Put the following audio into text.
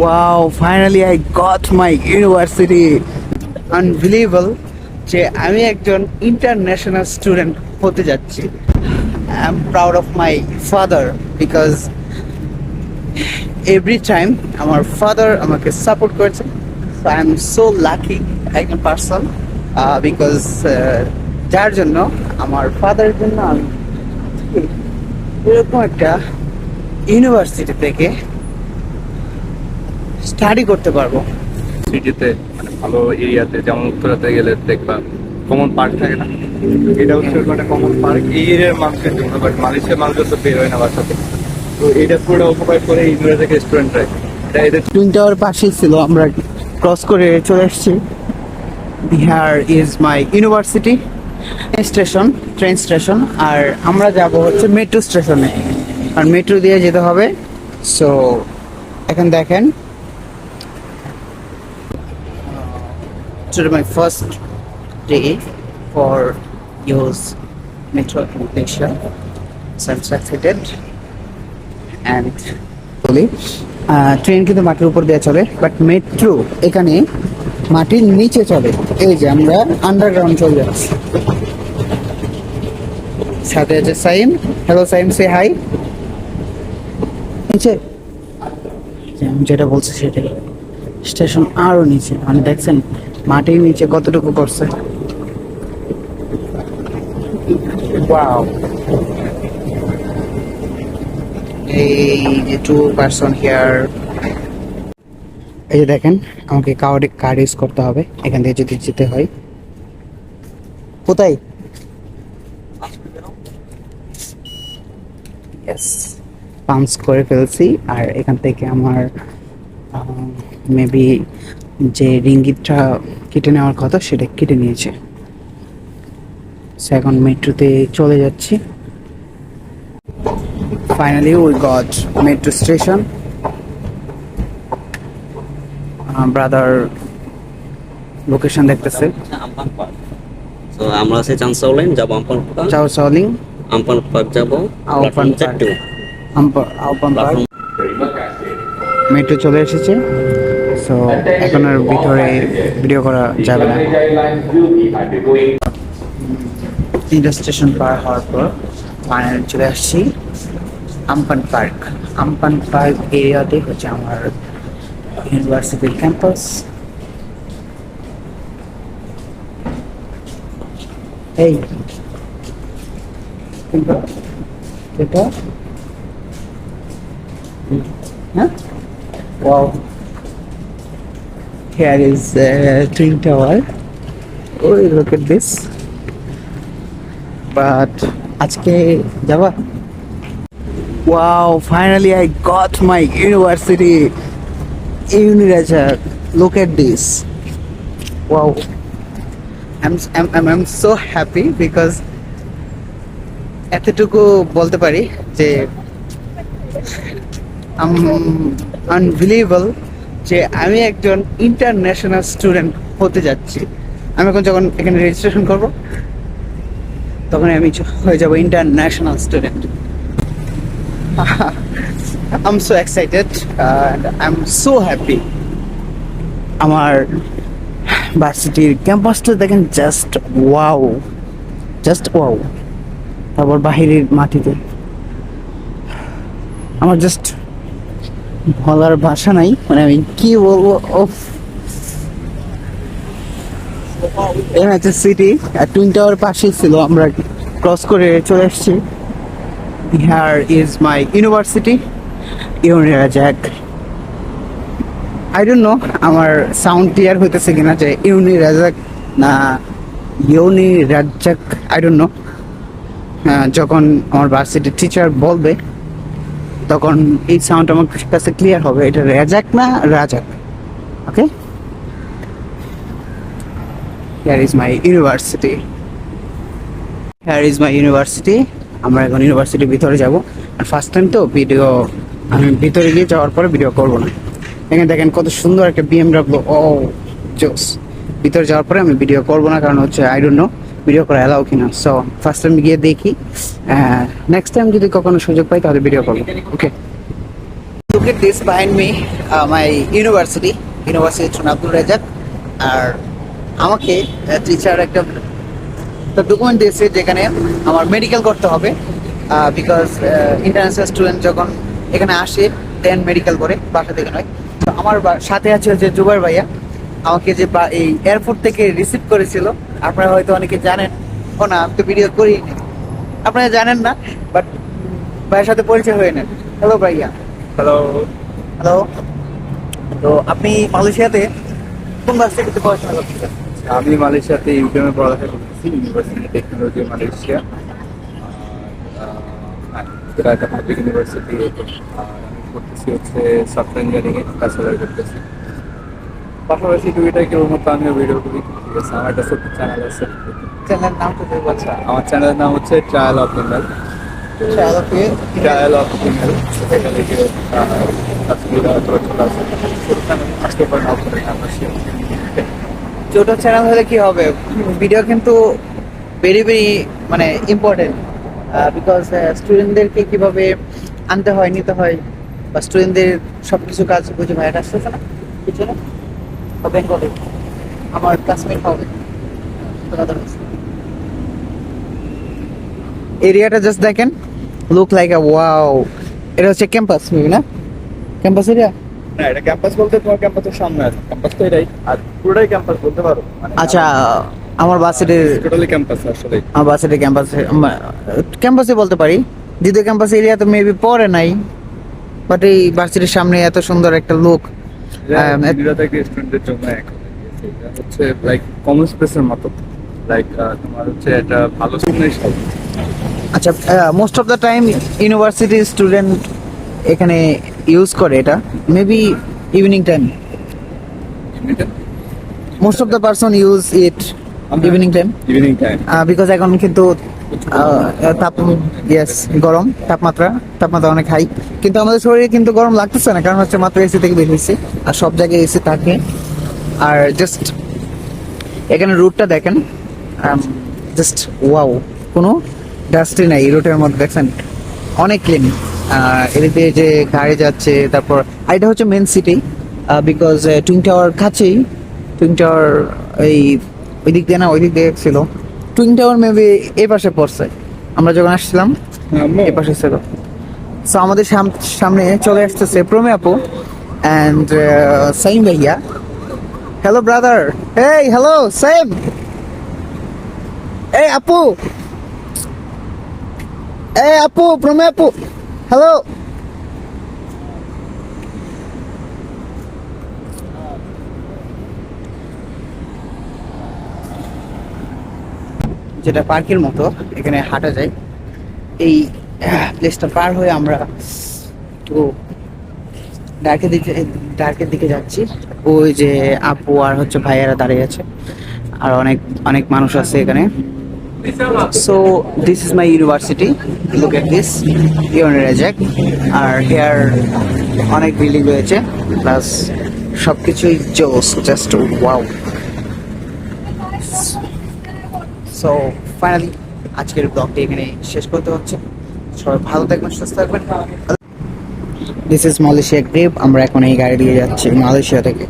Wow finally I got my university unbelievable যে আমি একজন ইন্টারন্যাশনাল স্টুডেন্ট হতে যাচ্ছি। I am proud of my father because every time আমার ফাদার আমাকে সাপোর্ট করেছে। So I am so lucky একজন পার্সন বিকজ যার জন্য আমার ফাদারের জন্য আমি এরকম একটা ইউনিভার্সিটি থেকে স্টাডি করতে পারব। সিটিতে মানে ভালো এরিয়াতে যেমন উত্তরাতে গেলে দেখবা কমন পার্ক থাকে না? এটা হচ্ছে মানে কমন পার্ক এই এরিয়ার মানুষের জন্য বাট মালয়েশিয়ার মানুষজন তো বের হয় না বাসাতে। তো এটা পুরো অকুপাই করে ইউনিভার্সিটি থেকে স্টুডেন্টরা এটা এদের টুইন টাওয়ার পাশেই ছিল আমরা ক্রস করে চলে এসেছি Bihar is my university station train station আর আমরা যাব হচ্ছে মেট্রো স্টেশনে আর মেট্রো দিয়ে যেতে হবে সো এখন দেখেন today my first day for use metro in Malaysia. So I'm excited. And বলি ট্রেন কিন্তু মাটির উপর দিয়ে চলে বাট মেট্রো এখানে মাটির নিচে চলে। এই যে আমরা আন্ডারগ্রাউন্ড চলে যাচ্ছি। সাথে আছে Saim. Hello Saim say hi নিচে। যেটা বলছি সেটাই। স্টেশন আরও নিচে। মানে দেখছেন মাটির নিচে কতটুকু করছে? এই যে টু পার্সন হিয়ার এই যে দেখেন আমাকে কার্ড কার্ড ইউজ করতে হবে? এখান থেকে যদি যেতে হয়। কোথায়? পাম্পস করে ফেলছি আর এখান থেকে আমার মেবি যে রিঙ্গিতটা কেটে নেওয়ার কথা সেটা কেটে নিয়েছে। সো এখন মেট্রোতে চলে যাচ্ছি। Finally we got metro station. Brother location দেখতেছে। আমপান পার্ক তো আমরা আছি চান্সাউলাইন যাব আমপান পার্ক। চাও সাউলিং আমপান পার্ক যাব। আমপান চারটে আউপান পার্ক। মেট্রো চলে এসেছে। সো এখন আর ভিতরে ভিডিও করা যাবে না। তিনটা স্টেশন পার হওয়ার পর ফাইনালি চলে আসছি। আমপান পার্ক। আমপান পার্ক এরিয়াতে হচ্ছে আমার ইউনিভার্সিটির ক্যাম্পাস এই। এটা? হ্যাঁ. Here is uh, Twin Tower. Oh, look at this. But আজকে Wow, finally I got my university. Uniraja. Look at this. Wow. I'm, I'm, I'm, I'm so happy because এতটুকু বলতে পারি যে আনবিলিভেবল যে আমি একজন ইন্টারন্যাশনাল স্টুডেন্ট হতে যাচ্ছি। আমি এখন যখন এখানে রেজিস্ট্রেশন করব, তখন আমি হয়ে যাব international student I am so excited I am so happy আমার ভার্সিটির ক্যাম্পাসটা দেখেন জাস্ট ওয়াও জাস্ট ওয়াও তারপর বাহিরের মাটিতে। আমার জাস্ট বলার ভাষা নাই। মানে আমি কি বলব? ওফ। এই হচ্ছে সিটি আর টুইন টাওয়ার পাশেই ছিল। আমরা ক্রস করে চলে এসেছি Bihar is my university ইউনিরা Jack I don't know আমার সাউন্ড ক্লিয়ার হইতেছে কিনা যে ইউনি রাজাক না ইউনি রাজ্জাক আই ডোন্ট নো যখন আমার ভার্সিটির টিচার বলবে তখন এই সাউন্ড আমার কাছে ক্লিয়ার হবে। এটা রেজাক না Razak? Okay here is my university here is my university আমরা এখন ইউনিভার্সিটির ভিতরে যাব। আর ফার্স্ট টাইম তো ভিডিও আমি ভিতরে গিয়ে যাওয়ার পরে ভিডিও করব না। এখানে দেখেন কত সুন্দর একটা বিএমডাব্লিউ ও জোস। ভিতরে যাওয়ার পরে আমি ভিডিও করব না, কারণ হচ্ছে আই ডোন্ট নো ভিডিও করা এলাও কিনা। সো ফার্স্ট টাইম গিয়ে দেখি নেক্সট টাইম যদি কখনো সুযোগ পাই তাহলে ভিডিও করব। ওকে at this behind me, uh, my university, University of Abdul Razzak আর আমাকে টিচার একটা তো ডকুমেন্ট দিয়েছে যেখানে আমার মেডিকেল করতে হবে বিকজ ইন্টারন্যাশনাল স্টুডেন্ট যখন এখানে আসে দেন মেডিকেল করে বাসা থেকে নয়। তো আমার সাথে আছে হচ্ছে জুবার ভাইয়া আমাকে যে এই এয়ারপোর্ট থেকে রিসিভ করেছিল আপনারা হয়তো অনেকে জানেন। ও না আমি তো ভিডিও করি আপনারা জানেন না বাট ভাইয়ের সাথে পরিচয় হয়ে নেন। হ্যালো ভাইয়া। হ্যালো হ্যালো তো আপনি মালয়েশিয়াতে কোন ভার্সিটিতে পড়াশোনা করতেছেন? আমি মালয়েশিয়াতে ইউটিউবে পড়ালেখা করতেছি ইউনিভার্সিটি টেকনোলজি মালয়েশিয়া এটা একটা পাবলিক ইউনিভার্সিটি করতেছি হচ্ছে সফটওয়্যার ইঞ্জিনিয়ারিং এ ব্যাচেলার করতেছি পাশাপাশি টুইটার কেউ মতো আমিও ভিডিও করি। ঠিক আছে আমার একটা ছোট্ট চ্যানেল আছে। চ্যানেলের নাম তো আচ্ছা আমার চ্যানেলের নাম হচ্ছে ট্রায়াল অফ ট্রায়াল ট্রায়াল সেটা লিখে আপনার ছোট চ্যানেল হলে কি হবে? ভিডিও কিন্তু ভেরি ভেরি মানে ইম্পর্টেন্ট বিকজ স্টুডেন্টদেরকে কীভাবে আনতে হয় নিতে হয় বা স্টুডেন্টদের সব কিছু কাজ বুঝে ভাইয়াটা আসতেছে না পিছনে বেঙ্গলে আমার ক্লাসমেট হবে। এরিয়াটা জাস্ট দেখেন। লুক লাইক আ ওয়াও এটা হচ্ছে ক্যাম্পাস মেবি না? ক্যাম্পাস এরিয়া না এটা ক্যাম্পাস বলতে তোমার ক্যাম্পাসের সামনে আছে। ক্যাম্পাস তো এটাই। আর পুরোটাই ক্যাম্পাস বলতে পারো। মানে আচ্ছা আমার বাসেটের টোটালি ক্যাম্পাস আসলে আমার বাসেটের ক্যাম্পাসে ক্যাম্পাসে বলতে পারি। দ্বিতীয় ক্যাম্পাস এরিয়া তো মেবি পরে নাই বাট এই ভার্সিটির সামনে এত সুন্দর একটা লুক স্টুডেন্টদের জন্য এক। হচ্ছে লাইক কমন স্পেসের মতো। লাইক তোমার হচ্ছে এটা ভালো আচ্ছা most of the time university student এখানে ইউজ করে এটা। Maybe evening time most of the person use it evening time evening time because এখন কিন্তু তাপ ইয়েস গরম, তাপমাত্রা তাপমাত্রা অনেক হাই কিন্তু আমাদের শরীরে কিন্তু গরম লাগতেছে না, কারণ হচ্ছে মাত্র এসি থেকে বের হয়েছে, আর সব জায়গায় এসি থাকে। আর জাস্ট এখানে রুটটা দেখেন জাস্ট ওয়াও কোনো ডাস্টই নাই রুটের মধ্যে, দেখছেন? অনেক ক্লিন এদিক যে গাড়ি যাচ্ছে, তারপর, আর এটা হচ্ছে main city because twin tower কাছেই টুইন টাওয়ার এই ওই দিক দিয়ে না ওই দিক দিয়ে ছিল। টুইন টাওয়ার মেবি এই পাশে পড়ছে। আমরা যখন আসছিলাম এই পাশে ছিল। সো আমাদের সাম- সামনে চলে আসতেছে প্রমে আপু অ্যান্ড সাইম ভাইয়া। হ্যালো ব্রাদার এই হ্যালো সাইম এই আপু। এই আপু প্রমে আপু। হ্যালো যেটা পার্কের মতো, এখানে হাঁটা যায়। এই প্লেসটা পার হয়ে আমরা তো ডার্কের দিকে ডার্কের দিকে যাচ্ছি। ওই যে আপু আর হচ্ছে ভাইয়েরা দাঁড়িয়ে আছে। আর অনেক অনেক মানুষ আছে এখানে। So this is my university look at this UniRazak R here অনেক বিল্ডিং রয়েছে। প্লাস সব কিছুই জোস জাস্ট ওয়াও সো ফাইনালি আজকের ব্লগটি এখানে শেষ করতে হচ্ছে। সবাই ভালো থাকবেন সুস্থ থাকবেন। দিস ইজ মালয়েশিয়া গ্রেপ আমরা এখন এই গাড়ি দিয়ে যাচ্ছি মালয়েশিয়া থেকে।